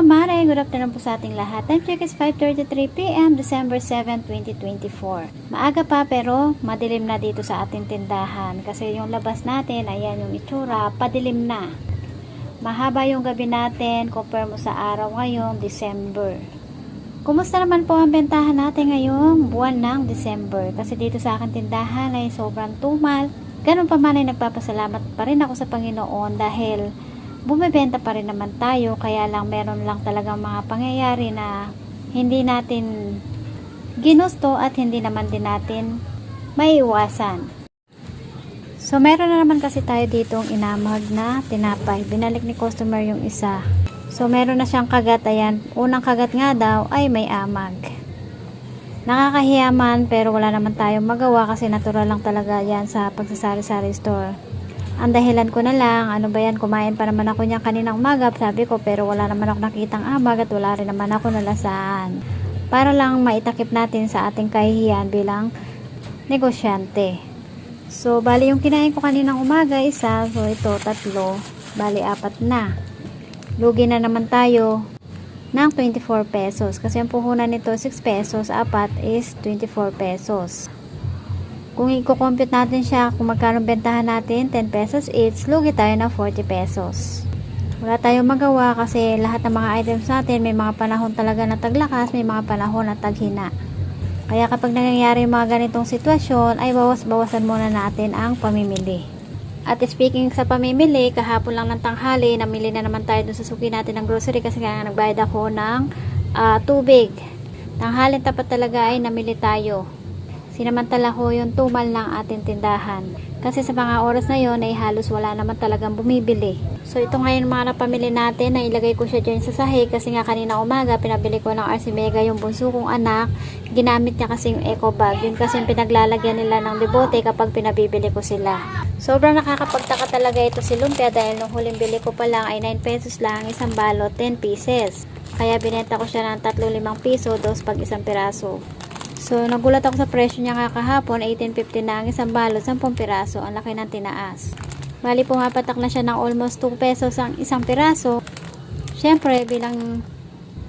mga mare, good afternoon po sa ating lahat. Time check is 5.33pm, December 7, 2024. Maaga pa pero madilim na dito sa ating tindahan kasi yung labas natin, ayan yung itsura, padilim na. Mahaba yung gabi natin compare mo sa araw ngayong December. Kumusta naman po ang bentahan natin ngayong buwan ng December? Kasi dito sa aking tindahan ay sobrang tumal. Ganun pa man ay nagpapasalamat pa rin ako sa Panginoon dahil bumibenta pa rin naman tayo kaya lang meron lang talagang mga pangyayari na hindi natin ginusto at hindi naman din natin maiiwasan. So meron na naman kasi tayo ditong inamag na tinapay. Binalik ni customer yung isa. So meron na siyang kagat. Ayan, unang kagat nga daw ay may amag. Nakakahiyaman pero wala naman tayong magawa kasi natural lang talaga yan sa pagsasari-sari store. Ang dahilan ko na lang, ano ba yan, kumain pa naman ako niya kaninang umaga, sabi ko, pero wala naman ako nakitang amag at wala rin naman ako nalasaan. Para lang maitakip natin sa ating kahihiyan bilang negosyante. So, bali yung kinain ko kaninang umaga, isa, so ito, tatlo, bali apat na. Lugi na naman tayo ng 24 pesos. Kasi ang puhunan nito, 6 pesos, apat is 24 pesos. Kung i-compute natin siya, kung magkano bentahan natin, 10 pesos each, lugi tayo na 40 pesos. Wala tayong magawa kasi lahat ng mga items natin, may mga panahon talaga na taglakas, may mga panahon na taghina. Kaya kapag nangyayari mga ganitong sitwasyon, ay bawas-bawasan muna natin ang pamimili. At speaking sa pamimili, kahapon lang ng tanghali, namili na naman tayo dun sa suki natin ng grocery kasi nga nagbayad ako ng ah, tubig. Tanghalin tapat talaga ay namili tayo sinamantala ko yung tumal ng ating tindahan. Kasi sa mga oras na yon ay halos wala naman talagang bumibili. So ito ngayon mga napamili natin na ilagay ko siya dyan sa sahig kasi nga kanina umaga pinabili ko ng RC Mega yung bunso kong anak. Ginamit niya kasi yung eco bag. Yun kasi yung pinaglalagyan nila ng debote kapag pinabibili ko sila. Sobrang nakakapagtaka talaga ito si Lumpia dahil nung huling bili ko pa lang ay 9 pesos lang isang balot 10 pieces. Kaya binenta ko siya ng 3-5 piso dos pag isang piraso. So, nagulat ako sa presyo niya kakahapon, 18.50 na ang isang balot, 10 piraso. Ang laki ng tinaas. Bali, pumapatak na siya ng almost 2 pesos ang isang piraso. Siyempre, bilang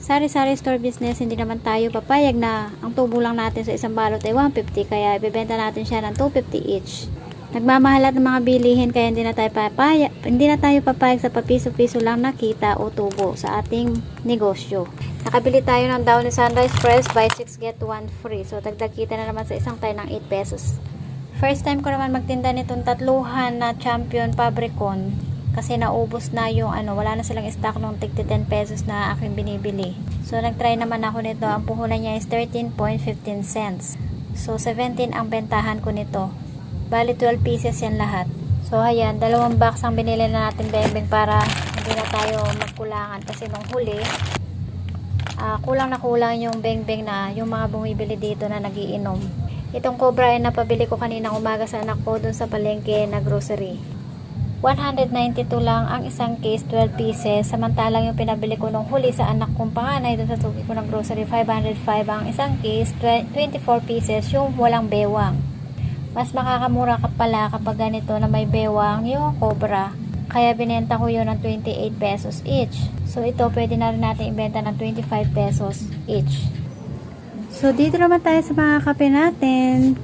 sari-sari store business, hindi naman tayo papayag na ang tubo lang natin sa isang balot ay 150. Kaya, ibebenta natin siya ng 250 each. Nagmamahalat ng mga bilihin kaya hindi na tayo papayag, hindi na tayo papayag sa papiso-piso lang na kita o tubo sa ating negosyo. Nakabili tayo ng Downy Sunrise Press buy 6 get 1 free. So dagdag kita na naman sa isang tayo ng 8 pesos. First time ko naman magtinda nitong tatluhan na Champion Fabricon kasi naubos na yung ano, wala na silang stock nung tig 10 pesos na aking binibili. So nagtry naman ako nito. Ang puhunan niya is 13.15 cents. So 17 ang bentahan ko nito. Bali 12 pieces yan lahat. So ayan, dalawang box ang binili na natin bembeng para hindi na tayo magkulangan kasi nung huli ah, kulang na kulang yung beng-beng na yung mga bumibili dito na nagiinom. Itong cobra ay napabili ko kaninang umaga sa anak ko dun sa palengke na grocery. 192 lang ang isang case, 12 pieces. Samantalang yung pinabili ko nung huli sa anak kong panganay dun sa suki ko ng grocery, 505 ang isang case, 24 pieces yung walang bewang. Mas makakamura ka pala kapag ganito na may bewang yung cobra. Kaya binenta ko yun ng 28 pesos each. So ito pwede na rin natin ibenta ng 25 pesos each. So dito naman tayo sa mga kape natin.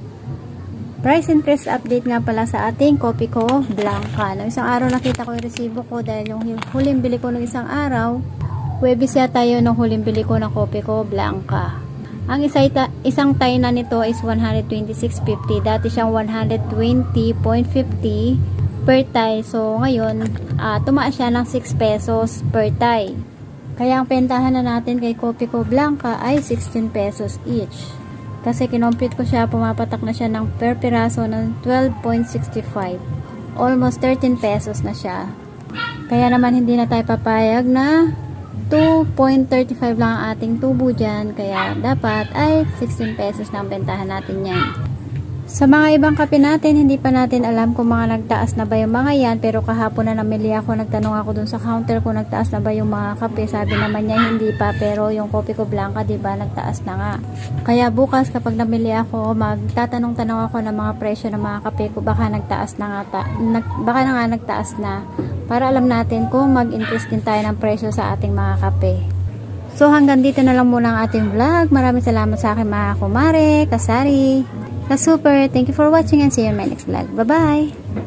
Price increase update nga pala sa ating kopi ko, Blanca. Nung isang araw nakita ko yung resibo ko dahil yung huling bili ko ng isang araw, Webis yata yun nung huling bili ko ng kopi ko, Blanca. Ang isa, isang tayo na nito is 126.50. Dati siyang 120.50 per tie. So, ngayon, ah, tumaas siya ng 6 pesos per tie. Kaya ang pentahan na natin kay Kopi Ko Blanca ay 16 pesos each. Kasi kinompute ko siya, pumapatak na siya ng per piraso ng 12.65. Almost 13 pesos na siya. Kaya naman hindi na tayo papayag na 2.35 lang ang ating tubo dyan. Kaya dapat ay 16 pesos na ang bentahan natin yan. Sa mga ibang kape natin, hindi pa natin alam kung mga nagtaas na ba yung mga yan. Pero kahapon na namili ako, nagtanong ako dun sa counter kung nagtaas na ba yung mga kape. Sabi naman niya hindi pa, pero yung kopi ko blanca, di ba, nagtaas na nga. Kaya bukas kapag namili ako, magtatanong-tanong ako ng mga presyo ng mga kape ko. Baka nagtaas na nga, ta- nag, baka na nga nagtaas na. Para alam natin kung mag-increase din tayo ng presyo sa ating mga kape. So hanggang dito na lang muna ang ating vlog. Maraming salamat sa aking mga kumare, kasari, ka-super. Thank you for watching and see you in my next vlog. Bye-bye!